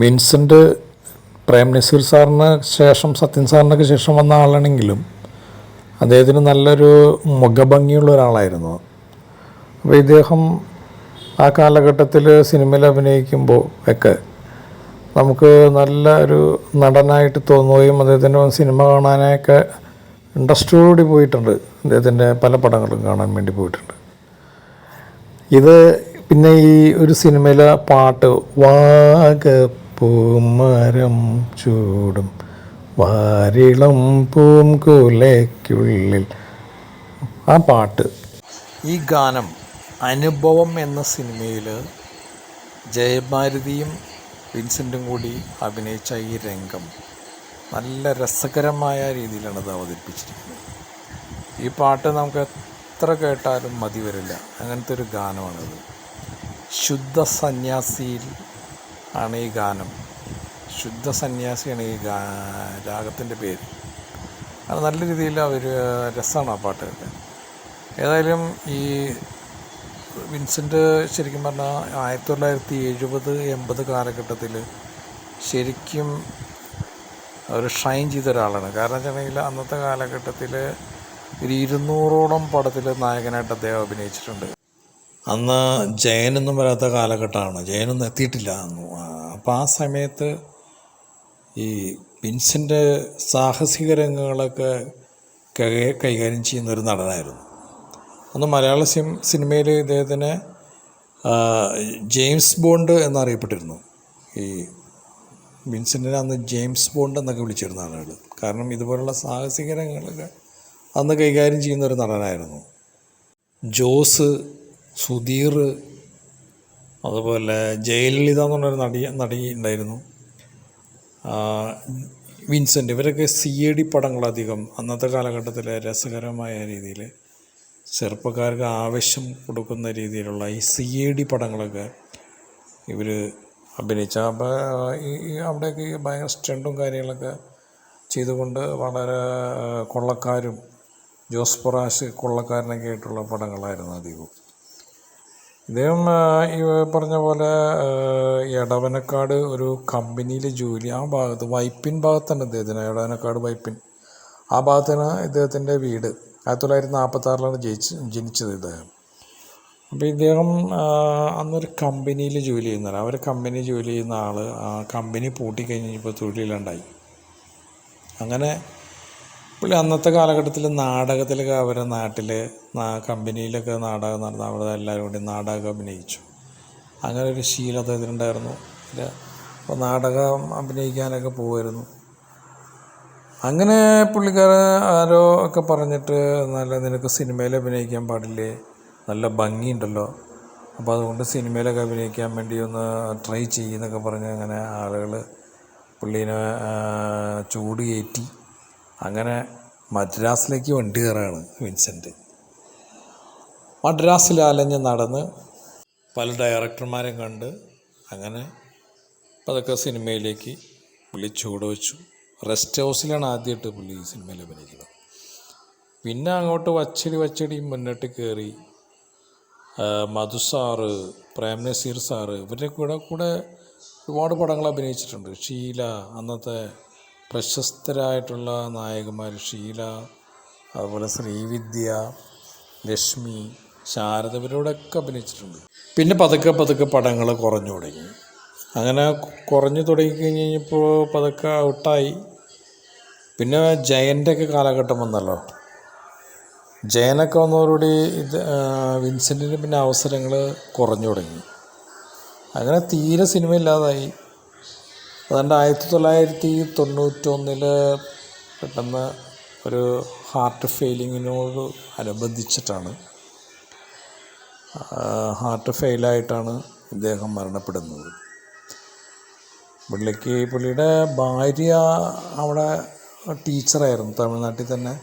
Vincent Prem Naseer സാറിന് ശേഷം സത്യൻ സാറിനൊക്കെ ശേഷം വന്ന ആളാണെങ്കിലും അദ്ദേഹത്തിന് നല്ലൊരു മുഖഭംഗിയുള്ള ഒരാളായിരുന്നു. അപ്പോൾ ഇദ്ദേഹം ആ കാലഘട്ടത്തിൽ സിനിമയിൽ അഭിനയിക്കുമ്പോൾ ഒക്കെ നമുക്ക് നല്ല ഒരു നടനായിട്ട് തോന്നുകയും അദ്ദേഹത്തിന്റെ സിനിമ കാണാനൊക്കെ ഇൻട്രസ്റ്റോടുകൂടി പോയിട്ടുണ്ട്. അദ്ദേഹത്തിന്റെ പല പടങ്ങളും കാണാൻ വേണ്ടി പോയിട്ടുണ്ട്. ഇത് പിന്നെ ഈ ഒരു സിനിമയിലെ പാട്ട് വാഗപ്പൂമരം ചൂടും. വാരിളം പൂങ്കുലയ്ക്കുള്ളിൽ ആ പാട്ട്. ഈ ഗാനം അനുഭവം എന്ന സിനിമയിൽ ജയഭാരതിയും വിൻസെന്റും കൂടി അഭിനയിച്ച ഈ രംഗം നല്ല രസകരമായ രീതിയിലാണ് ഇത് അവതരിപ്പിച്ചിരിക്കുന്നത്. ഈ പാട്ട് നമുക്ക് എത്ര കേട്ടാലും മതി വരില്ല അങ്ങനത്തെ ഒരു ഗാനമാണിത്. ശുദ്ധ സന്യാസിയിൽ ആണ് ഈ ഗാനം ശുദ്ധ സന്യാസിയാണ് ഈ ഗാ രാഗത്തിന്റെ പേര്. അത് നല്ല രീതിയിൽ അവർ രസമാണ് ആ പാട്ട് ഏതായാലും ഈ വിൻസെന്റ് ശരിക്കും പറഞ്ഞാൽ ആയിരത്തി തൊള്ളായിരത്തി എഴുപത് എൺപത് കാലഘട്ടത്തിൽ ശരിക്കും ഒരു ഷൈൻ ചെയ്ത ഒരാളാണ് കാരണം വെച്ചിട്ടുണ്ടെങ്കിൽ അന്നത്തെ കാലഘട്ടത്തിൽ ഒരു ഇരുന്നൂറോളം പടത്തിൽ നായകനായിട്ട് അദ്ദേഹം അഭിനയിച്ചിട്ടുണ്ട്. അന്ന് ജയനൊന്നും വരാത്ത കാലഘട്ടമാണ്. ജയനൊന്നും എത്തിയിട്ടില്ല. അന്ന് അപ്പോൾ ആ സമയത്ത് ഈ വിൻസെന്റ് സാഹസിക രംഗങ്ങളൊക്കെ കൈകാര്യം ചെയ്യുന്ന ഒരു നടനായിരുന്നു. അന്ന് മലയാള സിനിമയിൽ ഇദ്ദേഹത്തിന് ജെയിംസ് ബോണ്ട് എന്നറിയപ്പെട്ടിരുന്നു. ഈ വിൻസെന്റിനെ അന്ന് ജെയിംസ് ബോണ്ട് എന്നൊക്കെ വിളിച്ചിരുന്ന ആളുകൾ കാരണം ഇതുപോലുള്ള സാഹസിക രംഗങ്ങളൊക്കെ അന്ന് കൈകാര്യം ചെയ്യുന്ന ഒരു നടനായിരുന്നു. ജോസ് സുധീർ അതുപോലെ ജയലളിത എന്ന് പറഞ്ഞൊരു നടി നടി ഉണ്ടായിരുന്നു. വിൻസെന്റ് ഇവരൊക്കെ സി എ ഡി പടങ്ങളധികം അന്നത്തെ കാലഘട്ടത്തിലെ രസകരമായ രീതിയിൽ ചെറുപ്പക്കാർക്ക് ആവശ്യം കൊടുക്കുന്ന രീതിയിലുള്ള ഈ സി എ ഡി പടങ്ങളൊക്കെ ഇവർ അഭിനയിച്ച. അപ്പോൾ ഈ അവിടെയൊക്കെ ഭയങ്കര സ്റ്റണ്ടും കാര്യങ്ങളൊക്കെ ചെയ്തുകൊണ്ട് വളരെ കൊള്ളക്കാരും ജോസ് പൊറാഷ് കൊള്ളക്കാരനൊക്കെ ആയിട്ടുള്ള പടങ്ങളായിരുന്നു അധികവും. ഇദ്ദേഹം ഈ പറഞ്ഞ പോലെ എടവനക്കാട് ഒരു കമ്പനിയിൽ ജോലി. ആ ഭാഗത്ത് വൈപ്പിൻ ഭാഗത്താണ് ഇദ്ദേഹത്തിന്. എടവനക്കാട് വൈപ്പിൻ. ആ ഭാഗത്താണ് ഇദ്ദേഹത്തിന്റെ വീട്. ആയിരത്തി തൊള്ളായിരത്തി നാൽപ്പത്തി ആറിലാണ് ജയിച്ച് ജനിച്ചത് ഇദ്ദേഹം. അപ്പോൾ ഇദ്ദേഹം അന്നൊരു കമ്പനിയിൽ ജോലി ചെയ്യുന്നതാണ്. അവർ കമ്പനി ജോലി ചെയ്യുന്ന ആൾ ആ കമ്പനി പൂട്ടിക്കഴിഞ്ഞപ്പോൾ തൊഴിലില്ലാണ്ടായി. അങ്ങനെ പുള്ളി അന്നത്തെ കാലഘട്ടത്തിൽ നാടകത്തിലൊക്കെ അവരെ നാട്ടിൽ കമ്പനിയിലൊക്കെ നാടകം നടന്ന അവിടെ എല്ലാവരും കൂടി നാടകം അഭിനയിച്ചു. അങ്ങനെ ഒരു ശീലം അദ്ദേഹത്തിനുണ്ടായിരുന്നു അപ്പോൾ നാടകം അഭിനയിക്കാനൊക്കെ പോകുമായിരുന്നു അങ്ങനെ പുള്ളിക്കാരെ ആരോ ഒക്കെ പറഞ്ഞിട്ട് നല്ല നിനക്ക് സിനിമയിൽ അഭിനയിക്കാൻ പാടില്ലേ? നല്ല ഭംഗിയുണ്ടല്ലോ. അപ്പോൾ അതുകൊണ്ട് സിനിമയിലൊക്കെ അഭിനയിക്കാൻ വേണ്ടി ഒന്ന് ട്രൈ ചെയ്യുന്നൊക്കെ പറഞ്ഞ് അങ്ങനെ ആളുകൾ പുള്ളീനെ ചൂട് കയറ്റി. അങ്ങനെ മദ്രാസിലേക്ക് വണ്ടി കയറാണ് വിൻസെന്റ്. മദ്രാസിൽ അലഞ്ഞ് നടന്ന് പല ഡയറക്ടർമാരെയും കണ്ട് അങ്ങനെ പതൊക്കെ സിനിമയിലേക്ക് പുള്ളി ചുവട് വെച്ചു റെസ്റ്റ് ഹൗസിലാണ് ആദ്യമായിട്ട് പുള്ളി ഈ സിനിമയിൽ അഭിനയിക്കുന്നത് പിന്നെ അങ്ങോട്ട് വച്ചടി വച്ചടി മുന്നോട്ട് കയറി മധു സാറ് പ്രേം നസീർ സാറ് ഇവരുടെ കൂടെ കൂടെ ഒരുപാട് പടങ്ങൾ അഭിനയിച്ചിട്ടുണ്ട്. ഷീല അന്നത്തെ പ്രശസ്തരായിട്ടുള്ള നായകന്മാർ ഷീല അതുപോലെ ശ്രീവിദ്യ ലക്ഷ്മി ശാരദ ഇവരോടൊക്കെ അഭിനയിച്ചിട്ടുണ്ട്. പിന്നെ പതുക്കെ പതുക്കെ പടങ്ങൾ കുറഞ്ഞു തുടങ്ങി. അങ്ങനെ കുറഞ്ഞു തുടങ്ങി കഴിഞ്ഞ് കഴിഞ്ഞപ്പോൾ പതുക്കെ ഔട്ടായി. പിന്നെ ജയന്റെ ഒക്കെ കാലഘട്ടം വന്നല്ലോ. ജയനൊക്കെ വന്നതോടുകൂടി ഇത് വിൻസെന്റിന് പിന്നെ അവസരങ്ങൾ കുറഞ്ഞു തുടങ്ങി. അങ്ങനെ തീരെ സിനിമ ഇല്ലാതായി. അതുകൊണ്ട് ആയിരത്തി തൊള്ളായിരത്തി തൊണ്ണൂറ്റൊന്നിൽ പെട്ടെന്ന് ഒരു ഹാർട്ട് ഫെയിലിങ്ങിനോട് അനുബന്ധിച്ചിട്ടാണ് ഹാർട്ട് ഫെയിലായിട്ടാണ് ഇദ്ദേഹം മരണപ്പെടുന്നത്. പുള്ളിക്ക് പുള്ളിയുടെ ഭാര്യ അവിടെ ടീച്ചറായിരുന്നു തമിഴ്നാട്ടിൽ തന്നെ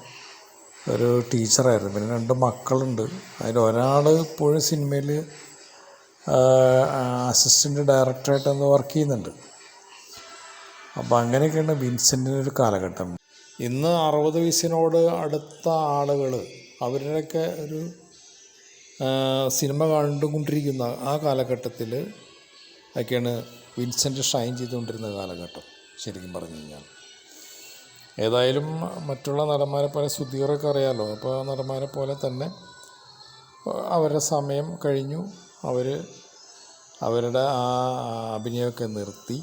ഒരു ടീച്ചറായിരുന്നു. പിന്നെ രണ്ട് മക്കളുണ്ട്. അതിൽ ഒരാൾ ഇപ്പോഴും സിനിമയിൽ അസിസ്റ്റന്റ് ഡയറക്ടറായിട്ട് വർക്ക് ചെയ്യുന്നുണ്ട്. അപ്പോൾ അങ്ങനെയൊക്കെയാണ് വിൻസെന്റിന്റെ ഒരു കാലഘട്ടം. ഇന്ന് അറുപത് വയസ്സിനോട് അടുത്ത ആളുകൾ അവരുടെയൊക്കെ ഒരു സിനിമ കണ്ടുകൊണ്ടിരിക്കുന്ന ആ കാലഘട്ടത്തിൽ ഒക്കെയാണ് വിൻസെന്റ് ഷൈൻ ചെയ്തുകൊണ്ടിരുന്ന കാലഘട്ടം ശരിക്കും പറഞ്ഞു കഴിഞ്ഞാൽ. ഏതായാലും മറ്റുള്ള നടന്മാരെ പോലെ സുധീറൊക്കെ അറിയാമല്ലോ അപ്പോൾ നടന്മാരെ പോലെ തന്നെ അവരുടെ സമയം കഴിഞ്ഞു. അവർ അവരുടെ ആ അഭിനയമൊക്കെ നിർത്തി.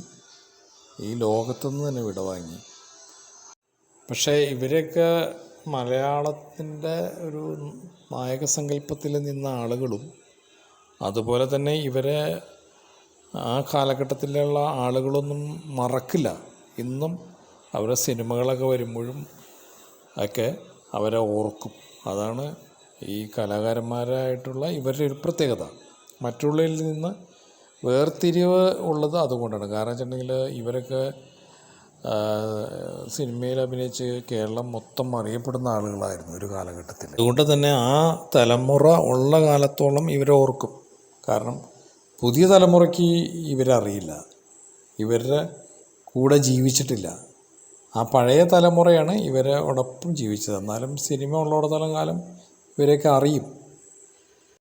ഈ ലോകത്തുനിന്ന് തന്നെ വിടവാങ്ങി. പക്ഷേ ഇവരൊക്കെ മലയാളത്തിന്റെ ഒരു നായക സങ്കല്പത്തിൽ നിന്ന ആളുകളും അതുപോലെ തന്നെ ഇവരെ ആ കാലഘട്ടത്തിലുള്ള ആളുകളൊന്നും മറക്കില്ല. ഇന്നും അവരുടെ സിനിമകളൊക്കെ വരുമ്പോഴും ഒക്കെ അവരെ ഓർക്കും. അതാണ് ഈ കലാകാരന്മാരായിട്ടുള്ള ഇവരുടെ ഒരു പ്രത്യേകത. മറ്റുള്ളവരിൽ നിന്ന് വേർതിരിവ് ഉള്ളത് അതുകൊണ്ടാണ്. കാരണം വെച്ചിട്ടുണ്ടെങ്കിൽ ഇവരൊക്കെ സിനിമയിൽ അഭിനയിച്ച് കേരളം മൊത്തം അറിയപ്പെടുന്ന ആളുകളായിരുന്നു ഒരു കാലഘട്ടത്തിൽ. അതുകൊണ്ട് തന്നെ ആ തലമുറ ഉള്ള കാലത്തോളം ഇവരെ ഓർക്കും. കാരണം പുതിയ തലമുറയ്ക്ക് ഇവരറിയില്ല ഇവരുടെ കൂടെ ജീവിച്ചിട്ടില്ല. ആ പഴയ തലമുറയാണ് ഇവരോടൊപ്പം ജീവിച്ചത്. എന്നാലും സിനിമ ഉള്ളിടത്തോളം കാലം ഇവരെയൊക്കെ അറിയും.